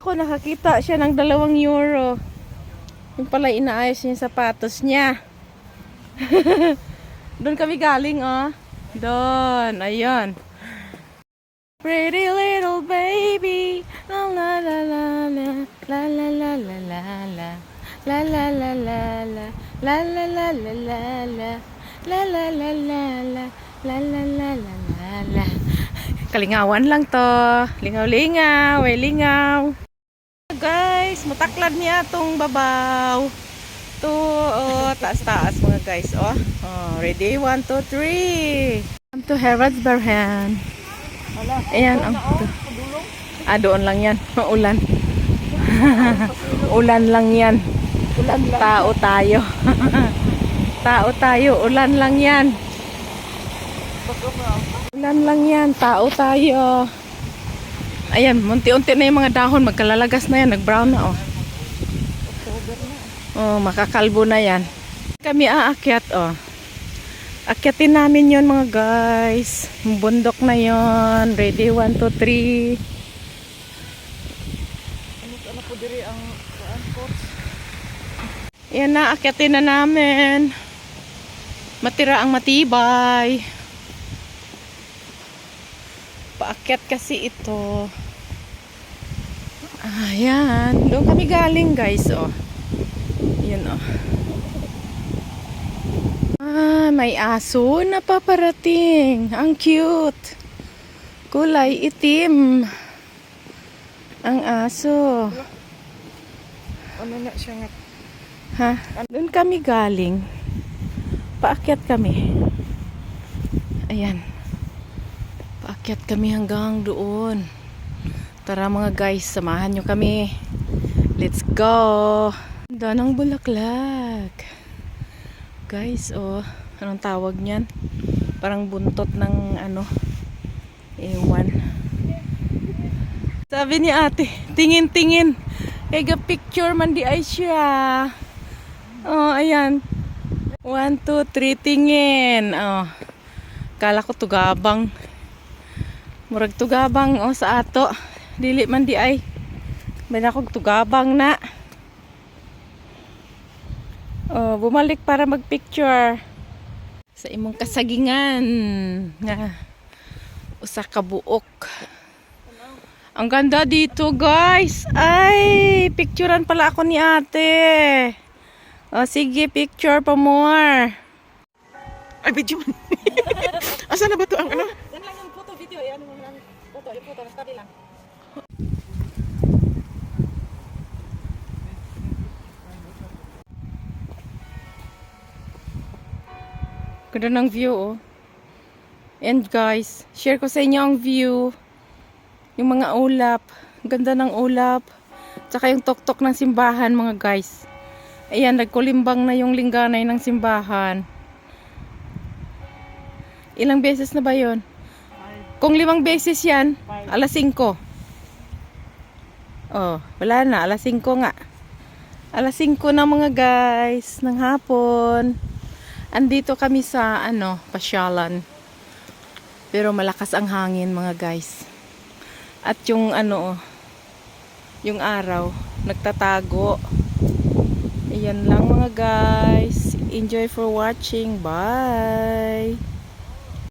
Ako nakakita siya ng dalawang euro. Yung pala inaayos yung sapatos niya. Doon kami galing, oh. Doon, ayun. Pretty little baby, la la la la la, la la la la la la, la la la la la, la la la la la la, la la la la la, la la la la la la. Kalingawan lang to. Lingaw-lingaw, ay lingaw. Guys, mataklad niya tong babaw. To, oh, taas-taas mga guys, oh. oh ready? One, two, three. Come to Harrods Barhan. Ayan, oh. to. Ah, doon lang yan. Ulan. ulan lang yan. Ulan lang. Tao tayo. Tao tayo. Ulan lang yan. Ulan lang yan. Tao tayo. Ayan, munti-unti na yung mga dahon. Magkalalagas na yan. Nag-brown na, oh. Oh, makakalbo na yan. Kami aakyat, oh. Akyatin namin yon mga guys. Bundok na yon. Ready, 1, 2, 3. Ano po diri ang? Yan na, akyatin na namin. Matira ang matibay. Paakyat kasi ito. Ayan. Doon kami galing guys, oh. Yun, oh. Ah, may aso na paparating. Ang cute. Kulay itim. Ang aso. Ano na siya nga? Ha? Doon kami galing. Paakyat kami. Ayan. Paakyat kami hanggang doon. Tara mga guys, samahan nyo kami. Let's go! Ganda ng bulaklak. Guys, oh, anong tawag niyan? Parang buntot ng ano, ewan. Sabi ni ate, tingin-tingin. Kaya picture man di ay siya. Oh, ayan. One, two, three, tingin. Oh. Kala ko tugabang. Murag tugabang oh sa ato. Dili man di ay. Bana kog tugabang na. Oh, bumalik para magpicture. Sa imong kasagingan nga usa ka buok. Ang ganda dito, guys. Ay, picturean pala ako ni ate. O, sige, picture pa more. Ay, video man. Asa na ba to ang ano? Yan lang yung photo video. Yan lang. Photo, yung photo. Tabi lang. Ganda ng view, oh. And guys, share ko sa inyo ang view. Yung mga ulap. Ganda ng ulap. Tsaka yung tuktok ng simbahan, mga guys. Ayan, nagkulimbang na yung lingganay ng simbahan. Ilang beses na ba yon? Kung limang beses yan, alas 5. Oh, wala na. Alas 5 nga. Alas 5 na mga guys, ng hapon. Andito kami sa, ano, pasyalan. Pero malakas ang hangin mga guys. At yung, ano, yung araw, nagtatago. Ayan lang mga guys. Enjoy for watching. Bye!